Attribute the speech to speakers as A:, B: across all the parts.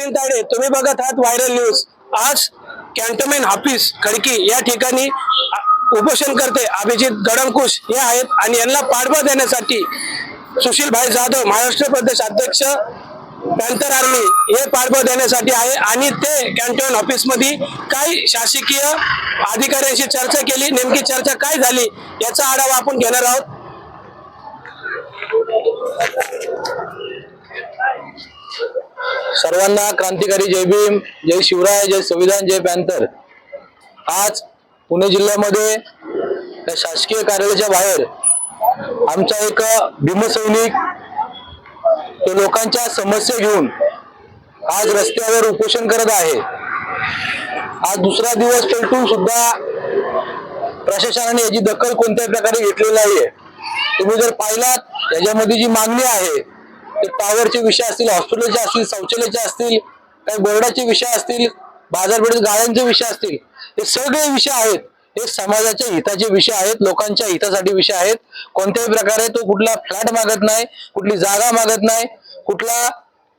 A: नवीन ताडे तुम्ही बघत आहात व्हायरल न्यूज आज कॅन्टोमेंट ऑफिस खडकी या ठिकाणी उपोषण करते अभिजित गडंकुश. हे आहेत आणि यांना पाठबळ देण्यासाठी सुशील भाई जाधव महाराष्ट्र प्रदेश अध्यक्ष पॅन्थर आर्मी हे पाठबळ देण्यासाठी आहे. आणि ते कॅन्टोमेंट ऑफिसमध्ये काही शासकीय अधिकाऱ्यांशी चर्चा केली. नेमकी चर्चा काय झाली याचा आढावा आपण घेणार आहोत.
B: सर्वांना क्रांतिकारी जय भीम जय शिवराय जय संविधान जय पॅन्थर. आज पुणे जिल्ह्यामध्ये त्या शासकीय कार्यालयाच्या बाहेर आमचा एक भीमसैनिक तो लोकांच्या समस्या घेऊन आज रस्त्यावर उपोषण करत आहे. आज दुसरा दिवस पेटून सुद्धा प्रशासनाने याची दखल कोणत्याही प्रकारे घेतलेली आहे तुम्ही जर पाहिलात याच्यामध्ये जी मागणी आहे ते टॉवरचे विषय असतील हॉस्पिटलचे असतील शौचालयाचे असतील काही बोर्डाचे विषय असतील बाजारपेठेत गाड्यांचे विषय असतील हे सगळे विषय आहेत. हे समाजाच्या हिताचे विषय आहेत लोकांच्या हितासाठी विषय आहेत. कोणत्याही प्रकारे तो कुठला फ्लॅट मागत नाही कुठली जागा मागत नाही कुठला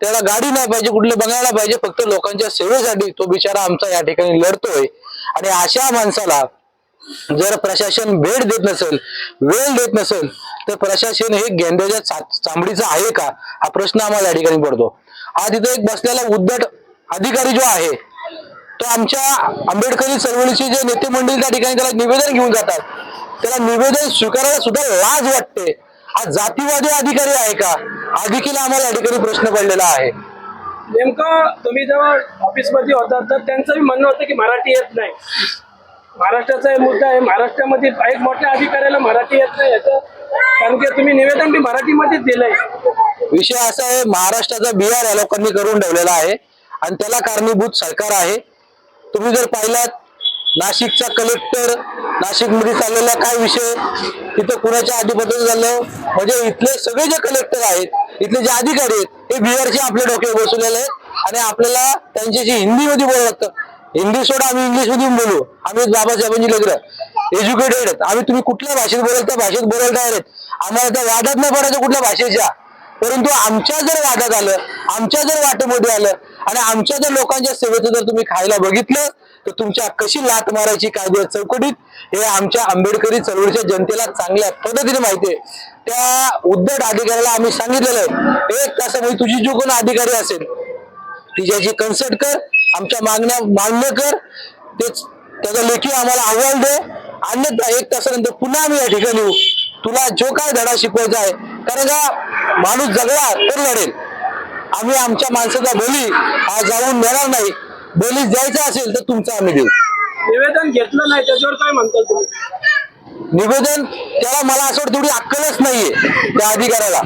B: त्याला गाडी नाही पाहिजे कुठलं बघायला पाहिजे फक्त लोकांच्या सेवेसाठी तो बिचारा आमचा या ठिकाणी लढतोय. आणि अशा माणसाला जर प्रशासन भेट देत नसेल वेळ देत नसेल तर प्रशासन हे गेंद्याच्या चांबडीचं आहे का? हा प्रश्न आम्हाला या ठिकाणी पडतो. हा तिथे एक बसलेला उद्धट अधिकारी जो आहे तो आमच्या आंबेडकरी चळवळीचे जे नेते मंडळी त्या ठिकाणी त्याला निवेदन घेऊन जातात. त्याला निवेदन स्वीकारायला सुद्धा लाज वाटते. हा जातीवादी अधिकारी आहे का? हा देखील आम्हाला या ठिकाणी प्रश्न पडलेला आहे.
A: नेमकं तुम्ही जेव्हा ऑफिसमध्ये होता तर त्यांचंही म्हणणं होतं की मराठी येत नाही. महाराष्ट्राचा मुद्दा आहे. महाराष्ट्रामध्ये एक मोठ्या अधिकाऱ्याला मराठी येत नाही याचं कारण की तुम्ही निवेदन बी मराठीमध्येच दिलंय.
B: विषय असा आहे महाराष्ट्राचा बिहार या लोकांनी करून ठेवलेला आहे आणि त्याला कारणीभूत सरकार आहे. तुम्ही जर पाहिलात नाशिकचा कलेक्टर नाशिकमध्ये चाललेला काय विषय? तिथं कुणाच्या अधिपत्याचं झालं? म्हणजे इथले सगळे जे कलेक्टर आहेत इथले जे अधिकारी आहेत हे बिहारचे आपले डोके बसवलेले आहेत आणि आपल्याला त्यांच्याशी हिंदीमध्ये बोलावं लागतं. हिंदी सोडा आम्ही इंग्लिश मधून बोलू. आम्ही बाबासाहेबांची लग्न एज्युकेटेड आहेत. आम्ही तुम्ही कुठल्या भाषेत बोलाल त्या भाषेत बोलायला तयार आहेत. आम्हाला त्या वादात नाही पडायचं कुठल्या भाषेच्या. परंतु आमच्या जर वादात आलं आमच्या जर वाटेमध्ये आलं आणि आमच्या जर लोकांच्या सेवेचं जर तुम्ही खायला बघितलं तर तुमच्या कशी लात मारायची कायद्या चौकटीत हे आमच्या आंबेडकरी चळवळीच्या जनतेला चांगल्या पद्धतीने माहिती आहे. त्या उद्धट अधिकाऱ्याला आम्ही सांगितलेलं आहे. एक तासामध्ये तुझी जो कोण अधिकारी असेल. तिच्याशी कन्सल्ट कर आमच्या मागण्या मान्य कर. तेच त्याचा लेखी आम्हाला अहवाल दे. अन्यथा एक तासानंतर पुन्हा आम्ही या ठिकाणी येऊ. तुला जो काय धडा शिकवायचा आहे कारण का माणूस जगला तर लढेल. आम्ही आमच्या माणसाचा बली हा जाऊन देणार नाही. बली द्यायचा असेल तर तुमचा आम्ही देऊ.
A: निवेदन घेतलं नाही त्याच्यावर काय म्हणताल तुम्ही?
B: निवेदन त्याला मला असं वाटतं तेवढी अक्कलच नाहीये त्या अधिकाऱ्याला.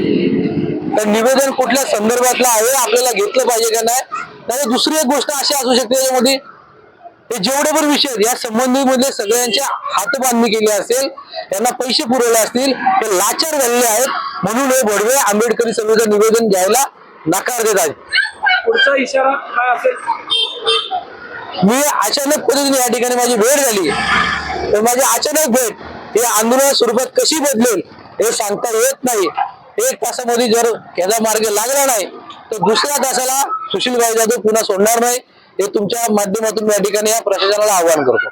B: तर निवेदन कुठल्या संदर्भातलं आहे आपल्याला घेतलं पाहिजे का नाही नाही दुसरी एक गोष्ट अशी असू शकते त्याच्यामध्ये हे जेवढे पण विषय आहेत या संबंधीमध्ये सगळ्यांच्या हातबांधणी केली असेल त्यांना पैसे पुरवले असतील हे लाचार झालेले आहेत म्हणून हे भडवे आंबेडकरी सभेचं निवेदन घ्यायला नकार देत आहेत.
A: पुढचा इशारा काय असेल?
B: मी अचानक पद्धतीने या ठिकाणी माझी भेट झाली. तर माझी अचानक भेट ही आंदोलन स्वरूपात कशी बदलेल हे सांगता येत नाही. एक तासामध्ये जर याचा मार्ग लागला नाही तर दुसऱ्या तासाला सुशीलभाई जाधव पुन्हा सोडणार नाही. हे तुमच्या माध्यमातून या ठिकाणी या प्रशासनाला आवाहन करतो.